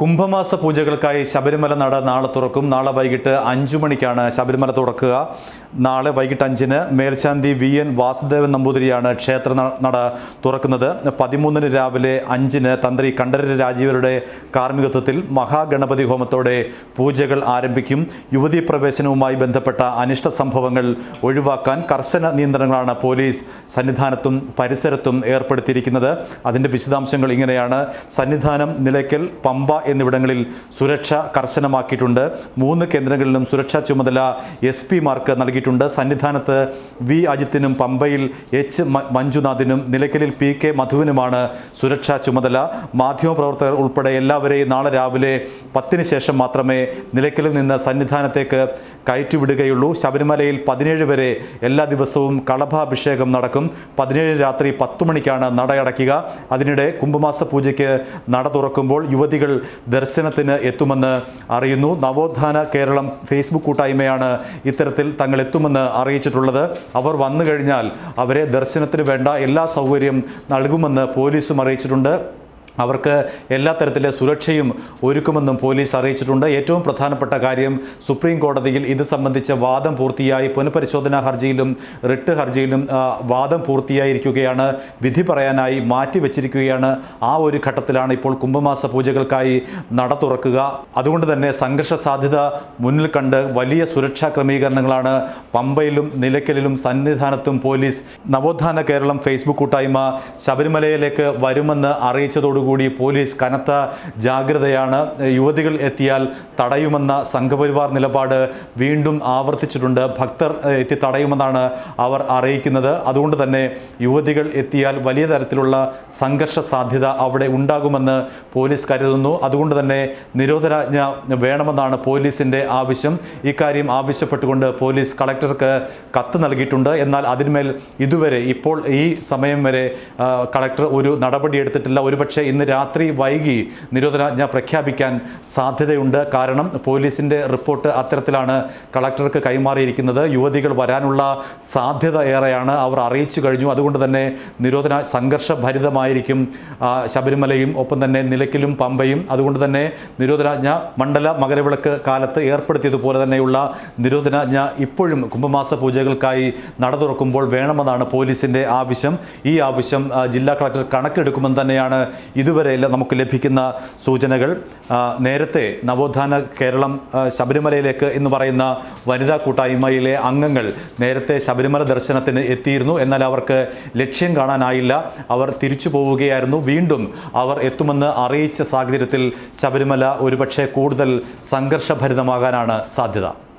കുംഭമാസ പൂജകൾക്കായി ശബരിമല നട നാളെ തുറക്കും. നാളെ വൈകിട്ട് അഞ്ചു മണിക്കാണ് ശബരിമല തുറക്കുക. നാളെ വൈകിട്ട് അഞ്ചിന് മേൽശാന്തി വി എൻ വാസുദേവൻ നമ്പൂതിരിയാണ് ക്ഷേത്ര നട തുറക്കുന്നത്. പതിമൂന്നിന് രാവിലെ അഞ്ചിന് തന്ത്രി കണ്ഠരര് രാജീവരുടെ കാർമ്മികത്വത്തിൽ മഹാഗണപതി ഹോമത്തോടെ പൂജകൾ ആരംഭിക്കും. യുവതീ പ്രവേശനവുമായി ബന്ധപ്പെട്ട അനിഷ്ട സംഭവങ്ങൾ ഒഴിവാക്കാൻ കർശന നിയന്ത്രണങ്ങളാണ് പോലീസ് സന്നിധാനത്തും പരിസരത്തും ഏർപ്പെടുത്തിയിരിക്കുന്നത്. അതിന്റെ വിശദാംശങ്ങൾ ഇങ്ങനെയാണ്. സന്നിധാനം നിലയ്ക്കൽ പമ്പ എന്നിവിടങ്ങളിൽ സുരക്ഷ കർശനമാക്കിയിട്ടുണ്ട്. മൂന്ന് കേന്ദ്രങ്ങളിലും സുരക്ഷാ ചുമതല എസ് പിമാർക്ക് നൽകിയിട്ടുണ്ട്. സന്നിധാനത്ത് വി അജിത്തിനും പമ്പയിൽ എച്ച് മഞ്ജുനാഥിനും നിലയ്ക്കലിൽ പി കെ മധുവിനുമാണ് സുരക്ഷാ ചുമതല. മാധ്യമപ്രവർത്തകർ ഉൾപ്പെടെ എല്ലാവരെയും നാളെ രാവിലെ പത്തിന് ശേഷം മാത്രമേ നിലയ്ക്കലിൽ നിന്ന് സന്നിധാനത്തേക്ക് കയറ്റിവിടുകയുള്ളൂ. ശബരിമലയിൽ പതിനേഴ് വരെ എല്ലാ ദിവസവും കളഭാഭിഷേകം നടക്കും. പതിനേഴ് രാത്രി പത്തു മണിക്കാണ് നടയടയ്ക്കുക. അതിനിടെ കുംഭമാസ പൂജയ്ക്ക് നട തുറക്കുമ്പോൾ യുവതികൾ ദർശനത്തിന് എത്തുമെന്ന് അറിയുന്നു. നവോത്ഥാന കേരളം ഫേസ്ബുക്ക് കൂട്ടായ്മയാണ് ഇത്തരത്തിൽ തങ്ങൾ എത്തുമെന്ന് അറിയിച്ചിട്ടുള്ളത്. അവർ വന്നു കഴിഞ്ഞാൽ അവരെ ദർശനത്തിന് വേണ്ട എല്ലാ സൗകര്യം നൽകുമെന്ന് പോലീസും അറിയിച്ചിട്ടുണ്ട്. അവർക്ക് എല്ലാ തരത്തിലെ സുരക്ഷയും ഒരുക്കുമെന്നും പോലീസ് അറിയിച്ചിട്ടുണ്ട്. ഏറ്റവും പ്രധാനപ്പെട്ട കാര്യം സുപ്രീം കോടതിയിൽ ഇത് സംബന്ധിച്ച വാദം പൂർത്തിയായി പുനഃപരിശോധനാ ഹർജിയിലും റിട്ട് ഹർജിയിലും വാദം പൂർത്തിയായിരിക്കുകയാണ്. വിധി പറയാനായി മാറ്റിവെച്ചിരിക്കുകയാണ് ആ ഒരു ഘട്ടത്തിലാണ് ഇപ്പോൾ കുംഭമാസ പൂജകൾക്കായി നട തുറക്കുക. അതുകൊണ്ട് തന്നെ സംഘർഷ സാധ്യത മുന്നിൽ കണ്ട് വലിയ സുരക്ഷാ ക്രമീകരണങ്ങളാണ് പമ്പയിലും നിലയ്ക്കലിലും സന്നിധാനത്തും പോലീസ് നവോത്ഥാന കേരളം ഫേസ്ബുക്ക് കൂട്ടായ്മ ശബരിമലയിലേക്ക് വരുമെന്ന് അറിയിച്ചതോടുകൂടി പോലീസ് കനത്ത ജാഗ്രതയാണ്. യുവതികൾ എത്തിയാൽ തടയുമെന്ന സംഘപരിവാർ നിലപാട് വീണ്ടും ആവർത്തിച്ചിട്ടുണ്ട്. ഭക്തർ എത്തി തടയുമെന്നാണ് അവർ അറിയിക്കുന്നത്. അതുകൊണ്ട് തന്നെ യുവതികൾ എത്തിയാൽ വലിയ തരത്തിലുള്ള സംഘർഷ സാധ്യത അവിടെ ഉണ്ടാകുമെന്ന് പോലീസ് കരുതുന്നു. അതുകൊണ്ട് തന്നെ നിരോധനാജ്ഞ വേണമെന്നാണ് പോലീസിന്റെ ആവശ്യം. ഇക്കാര്യം ആവശ്യപ്പെട്ടുകൊണ്ട് പോലീസ് കളക്ടർക്ക് കത്ത് നൽകിയിട്ടുണ്ട്. എന്നാൽ അതിന്മേൽ ഇതുവരെ ഇപ്പോൾ ഈ സമയം വരെ കളക്ടർ ഒരു നടപടി എടുത്തിട്ടില്ല ഒരുപക്ഷെ ഇന്ന് രാത്രി വൈകി നിരോധനാജ്ഞ പ്രഖ്യാപിക്കാൻ സാധ്യതയുണ്ട്. കാരണം പോലീസിന്റെ റിപ്പോർട്ട് അത്തരത്തിലാണ് കളക്ടർക്ക് കൈമാറിയിരിക്കുന്നത്. യുവതികൾ വരാനുള്ള സാധ്യത ഏറെയാണ്. അവർ അറിയിച്ചു കഴിഞ്ഞു. അതുകൊണ്ട് തന്നെ നിരോധന സംഘർഷഭരിതമായിരിക്കും ശബരിമലയും ഒപ്പം തന്നെ നിലയ്ക്കലും പമ്പയും. അതുകൊണ്ട് തന്നെ നിരോധനാജ്ഞ മണ്ഡല മകരവിളക്ക് കാലത്ത് ഏർപ്പെടുത്തിയതുപോലെ തന്നെയുള്ള നിരോധനാജ്ഞ ഇപ്പോഴും കുംഭമാസ പൂജകൾക്കായി നട തുറക്കുമ്പോൾ വേണമെന്നാണ് പോലീസിന്റെ ആവശ്യം. ഈ ആവശ്യം ജില്ലാ കളക്ടർ കണക്കെടുക്കുമെന്ന് തന്നെയാണ് ഇതുവരെ ല- നമുക്ക് ലഭിക്കുന്ന സൂചനകൾ. നേരത്തെ നവോത്ഥാന കേരളം ശബരിമലയിലേക്ക് എന്ന് പറയുന്ന വനിതാ കൂട്ടായ്മയിലെ അംഗങ്ങൾ നേരത്തെ ശബരിമല ദർശനത്തിന് എത്തിയിരുന്നു. എന്നാൽ അവർക്ക് ലക്ഷ്യം കാണാനായില്ല. അവർ തിരിച്ചു പോവുകയായിരുന്നു. വീണ്ടും അവർ എത്തുമെന്ന് അറിയിച്ച സാഹചര്യത്തിൽ ശബരിമല ഒരുപക്ഷെ കൂടുതൽ സംഘർഷഭരിതമാകാനാണ് സാധ്യത.